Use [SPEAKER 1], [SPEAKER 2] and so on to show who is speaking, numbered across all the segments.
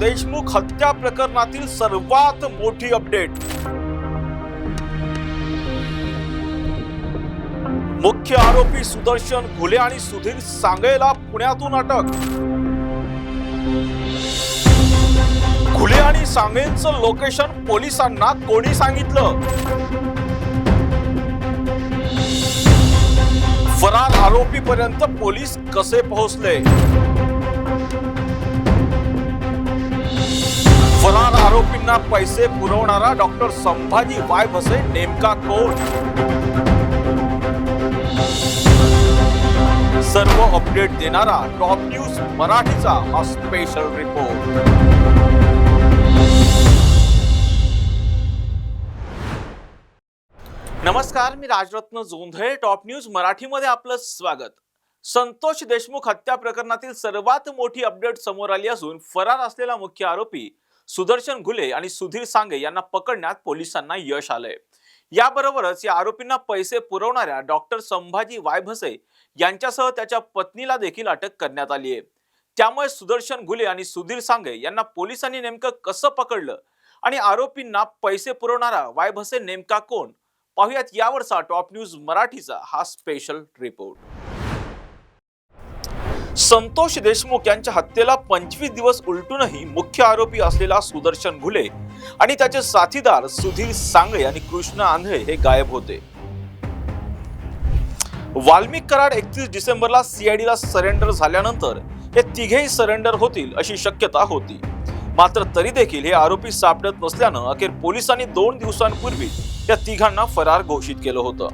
[SPEAKER 1] देशमुख हत्या प्रकरणातील सर्वात मोठी अपडेट. मुख्य आरोपी सुदर्शन घुले आणि सुधीर सांगेला पुण्यातून अटक. घुले आणि सांगेंचं लोकेशन पोलिसांना कोणी सांगितलं? फरार आरोपीपर्यंत पोलीस कसे पोहोचले? फरार आरोपींना पैसे पुरवणारा डॉक्टर संभाजी वाय भसे नेमका कोण? सर्व अपडेट देणारा टॉप न्यूज मराठीचा हा स्पेशल रिपोर्ट नमस्कार मी राजरत्न जोंधळे. टॉप न्यूज मराठीमध्ये आपलं स्वागत. संतोष देशमुख हत्या प्रकरणातील सर्वात मोठी अपडेट समोर आली असून फरार असलेला मुख्य आरोपी सुदर्शन घुले आणि सुधीर सांगे यांना पकडण्यात पोलिसांना यश आलंय. याबरोबरच या आरोपींना पैसे पुरवणाऱ्या डॉक्टर संभाजी वायभसे यांच्यासह त्याच्या पत्नीला देखील अटक करण्यात आली आहे. त्यामुळे सुदर्शन घुले आणि सुधीर सांगे यांना पोलिसांनी नेमकं कसं पकडलं आणि आरोपींना पैसे पुरवणारा वायभसे नेमका कोण? पाहुयात यावरचा टॉप न्यूज मराठीचा हा स्पेशल रिपोर्ट. संतोष देशमुख यांच्या हत्येला पंचवीस दिवस उलटूनही मुख्य आरोपी असलेला सुदर्शन घुले आणि त्याचे साथीदार सुधीर सांगळे आणि कृष्ण आंधळे हे गायब होते. वाल्मिक कराड एकतीस डिसेंबरला सीआयडीला सरेंडर झाल्यानंतर हे तिघेही सरेंडर होतील अशी शक्यता होती. मात्र तरी देखील हे आरोपी सापडत नसल्यानं अखेर पोलिसांनी दोन दिवसांपूर्वी या तिघांना फरार घोषित केलं होतं.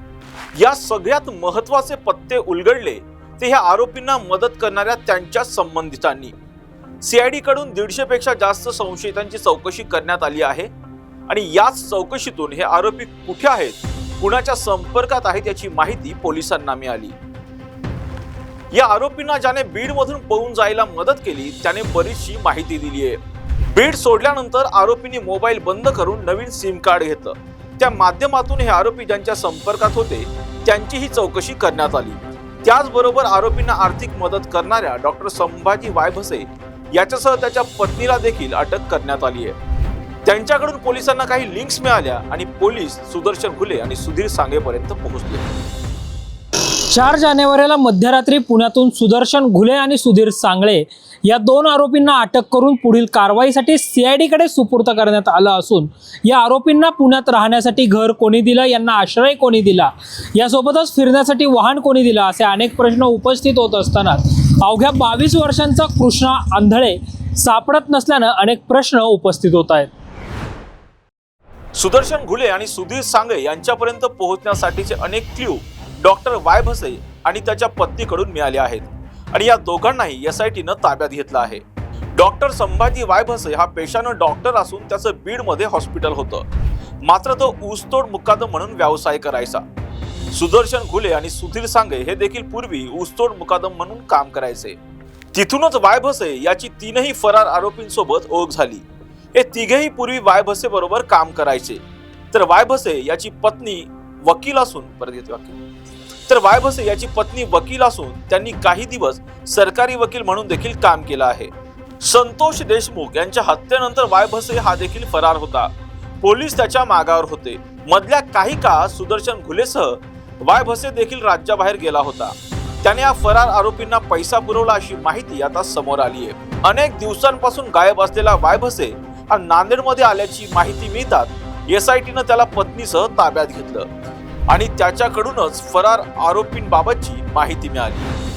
[SPEAKER 1] या सगळ्यात महत्त्वाचे पत्ते उलगडले ते ह्या आरोपींना मदत करणाऱ्या त्यांच्या संबंधितांनी. सीआयडी कडून दीडशे पेक्षा जास्त संशयितांची चौकशी करण्यात आली आहे आणि याच चौकशीतून हे आरोपी कुठे आहेत कुणाच्या संपर्कात आहेत याची माहिती पोलिसांना मिळाली. या आरोपींना ज्याने बीडमधून पळून जायला मदत केली त्याने बरीचशी माहिती दिली आहे. बीड सोडल्यानंतर आरोपींनी मोबाईल बंद करून नवीन सिम कार्ड घेतलं. त्या माध्यमातून हे आरोपी ज्यांच्या संपर्कात होते त्यांचीही चौकशी करण्यात आली. त्याचबरोबर आरोपींना आर्थिक मदत करणाऱ्या डॉक्टर संभाजी वायभसे याच्यासह त्याच्या पत्नीला देखील अटक करण्यात आली आहे. त्यांच्याकडून पोलिसांना काही लिंक्स मिळाल्या आणि पोलीस सुदर्शन घुले आणि सुधीर सांगेपर्यंत पोहोचले.
[SPEAKER 2] चार जानेवारीला मध्यरात्री पुण्यातून सुदर्शन घुले आणि सुधीर सांगळे या दोन आरोपींना अटक करून पुढील कारवाईसाठी सीआयडीकडे सुपूर्त करण्यात आलं असून या आरोपींना पुण्यात राहण्यासाठी घर कोणी दिलं यांना आश्रय कोणी दिला यासोबतच फिरण्यासाठी वाहन कोणी दिलं असे अनेक प्रश्न उपस्थित होत असताना अवघ्या बावीस वर्षांचा कृष्णा आंधळे सापडत नसल्यानं अनेक प्रश्न उपस्थित होत आहेत.
[SPEAKER 1] सुदर्शन घुले आणि सुधीर सांगळे यांच्यापर्यंत पोहोचण्यासाठीचे अनेक क्ल्यू डॉक्टर वाय भसे आणि त्याच्या पत्नीकडून मिळाले आहेत. आणि या दोघांनाही एस आय टीनं ताब्यात घेतलं आहे. डॉक्टर संभाजी वाय भसे हा पेशानं डॉक्टर असून त्याचं बीडमध्ये हॉस्पिटल होतं. मात्र तो ऊसतोड मुकादम म्हणून व्यवसाय करायचा. सुदर्शन घुले आणि सुधीर सांगे हे देखील पूर्वी ऊसतोड मुकादम म्हणून काम करायचे. तिथूनच वाय भसे याची तीनही फरार आरोपींसोबत ओळख झाली. हे तिघेही पूर्वी वाय भसे बरोबर काम करायचे. तर वाय भसे याची पत्नी वकील असून परत येते तर वाय भसे याची पत्नी वकील असून त्यांनी काही दिवस सरकारी वकील म्हणून देखील काम केलं आहे. संतोष देशमुख यांच्या हत्येनंतर वाय भसे हा देखील फरार होता. पोलीस त्याच्या मागावर होते. मधल्या काही काळ सुदर्शन घुलेसह वाय भसे देखील राज्याबाहेर गेला होता. त्याने या फरार आरोपींना पैसा पुरवला अशी माहिती आता समोर आली आहे. अनेक दिवसांपासून गायब असलेला वाय भसे हा नांदेडमध्ये आल्याची माहिती मिळतात एस आय टीनं त्याला पत्नीसह ताब्यात घेतलं. आणि त्याच्याकडूनच फरार आरोपींबाबतची माहिती मिळाली.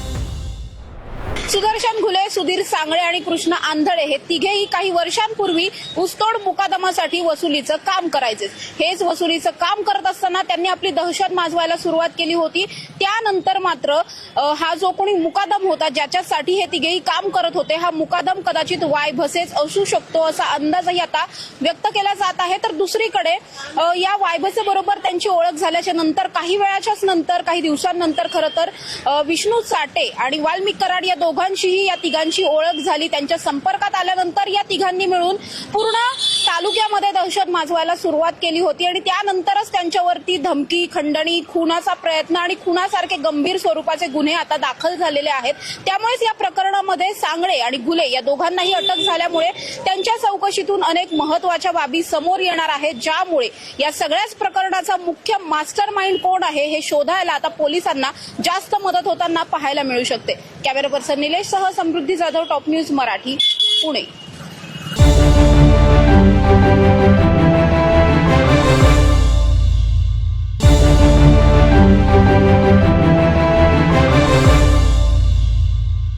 [SPEAKER 3] सुदर्शन घुले सुधीर सांगळे आणि कृष्ण आंधळे हे तिघेही काही वर्षांपूर्वी ऊसतोड मुकादमासाठी वसुलीचं काम करायचे. हेच वसुलीचं काम करत असताना त्यांनी आपली दहशत माजवायला सुरुवात केली होती. त्यानंतर मात्र हा जो कोणी मुकादम होता ज्याच्यासाठी हे तिघेही काम करत होते हा मुकादम कदाचित वाय भसेच असू शकतो असा अंदाजही आता व्यक्त केला जात आहे. तर दुसरीकडे या वायभसे बरोबर त्यांची ओळख झाल्याच्यानंतर काही वेळाच्याच नंतर काही दिवसांनंतर खरं तर विष्णू साठे आणि वाल्मिक कराड या दोघांचीही या तिघांची ओळख झाली. त्यांच्या संपर्कात आल्यानंतर या तिघांनी मिळून पूर्ण तालुक्यामध्ये दहशत माजवायला सुरुवात केली होती आणि त्यानंतरच त्यांच्यावरती धमकी खंडणी खुनाचा प्रयत्न आणि खुनासारखे गंभीर स्वरूपाचे गुन्हे आता दाखल झालेले आहेत. त्यामुळेच या प्रकरणामध्ये सांगळे आणि गुले या दोघांनाही अटक झाल्यामुळे त्यांच्या चौकशीतून अनेक महत्त्वाच्या बाबी समोर येणार आहेत ज्यामुळे या सगळ्याच प्रकरणाचा मुख्य मास्टर माइंड कोण आहे हे शोधायला आता पोलिसांना जास्त मदत होताना पाहायला मिळू शकते. कॅमेरा पर्सन निलेश सह समृद्धी जाधव टॉप न्यूज मराठी पुणे.